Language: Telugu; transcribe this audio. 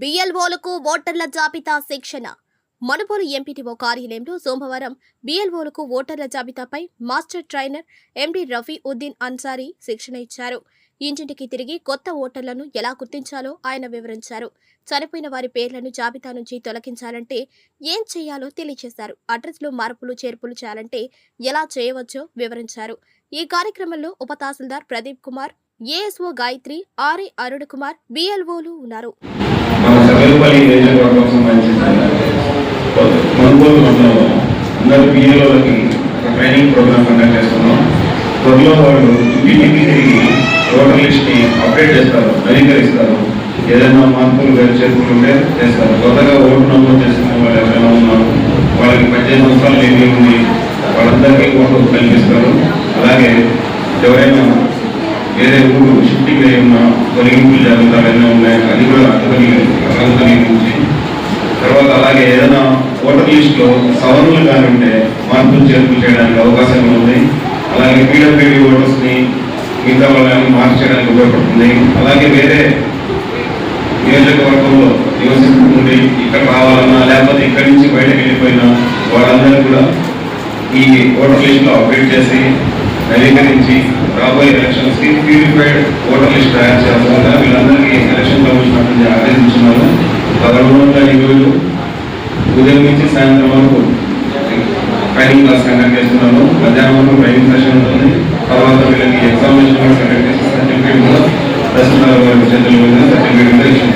బిఎల్ఓలకు ఓటర్ల జాబితా శిక్షణ. మనుబోలు ఎంపీటీఓ కార్యాలయంలో సోమవారం బిఎల్ఓలకు ఓటర్ల జాబితాపై master trainer MD Rafi Uddin Ansari శిక్షణ ఇచ్చారు. ఇంటింటికి తిరిగి కొత్త ఓటర్లను ఎలా గుర్తించాలో ఆయన వివరించారు. చనిపోయిన వారి పేర్లను జాబితా నుంచి తొలగించాలంటే ఏం చేయాలో తెలియజేశారు అడ్రస్లో మార్పులు చేర్పులు చేయాలంటే ఎలా చేయవచ్చో వివరించారు. ఈ కార్యక్రమంలో ఉప తహసీల్దార్ ప్రదీప్ కుమార్ ఏఎస్ఓ గాయత్రి ఆర్ఏ అరుణ్ కుమార్ బిఎల్ఓలు ఉన్నారు. ట్రైనింగ్ ప్రోగ్రామ్ కండక్ట్ చేస్తున్నాం. త్వరలో వాళ్ళు ఇంటింటికి తిరిగి ఓటర్ లిస్ట్ని అప్డేట్ చేస్తారు నవీకరిస్తారు. ఏదైనా మార్పులు చేర్పులు ఉంటే చేస్తారు. కొత్తగా ఓటు నమోదు చేసిన వాళ్ళు ఎవరైనా ఉన్నారు వాళ్ళకి పద్దెనిమిది సంవత్సరాలు ఏమి ఉంది వాళ్ళందరికీ ఓటు కల్పిస్తారు. అలాగే ఎవరైనా వేరే ఊరు షిఫ్టింగ్ అయి ఉన్న తొలగింపులు జరుగుతారు ఎన్నో ఉన్నాయి. అది కూడా అర్థమని తొలగించి తర్వాత అలాగే ఏదైనా ఓటర్ లిస్ట్లో సవరణలు కానీ ఉంటే మార్పులు చేర్పులు చేయడానికి అవకాశం ఉంది అలాగే పీడబ్ల్యూడీ ఓటర్స్ని మిగతా వాళ్ళని మార్చడానికి ఉపయోగపడుతుంది. అలాగే వేరే నియోజకవర్గంలో నివసించుకుంటే ఇక్కడ రావాలన్నా లేకపోతే ఇక్కడి నుంచి బయటకు వెళ్ళిపోయినా వాళ్ళందరూ కూడా ఈ ఓటర్ లిస్ట్లో అప్డేట్ చేసి నవీకరించి రాబోయే ఎలక్షన్స్కి ప్యూరిఫైడ్ ఓటర్ లిస్ట్ తయారు చేయాల్సిందిగా వీళ్ళందరికీ ఎలక్షన్ కమిషన్ నుంచి పదమూడు వందల ఈరోజు ఉదయం నుంచి సాయంత్రం వరకు ట్రైనింగ్ క్లాస్ కండక్ట్ చేస్తున్నాను. మధ్యాహ్నం ట్రైనింగ్ సెషన్ ఉంటుంది. తర్వాత వీళ్ళకి ఎగ్జామినేషన్ కండక్ట్ చేసి సర్టిఫికేట్ కూడా ప్రస్తుతం సర్టిఫికేట్ కూడా ఇష్యూ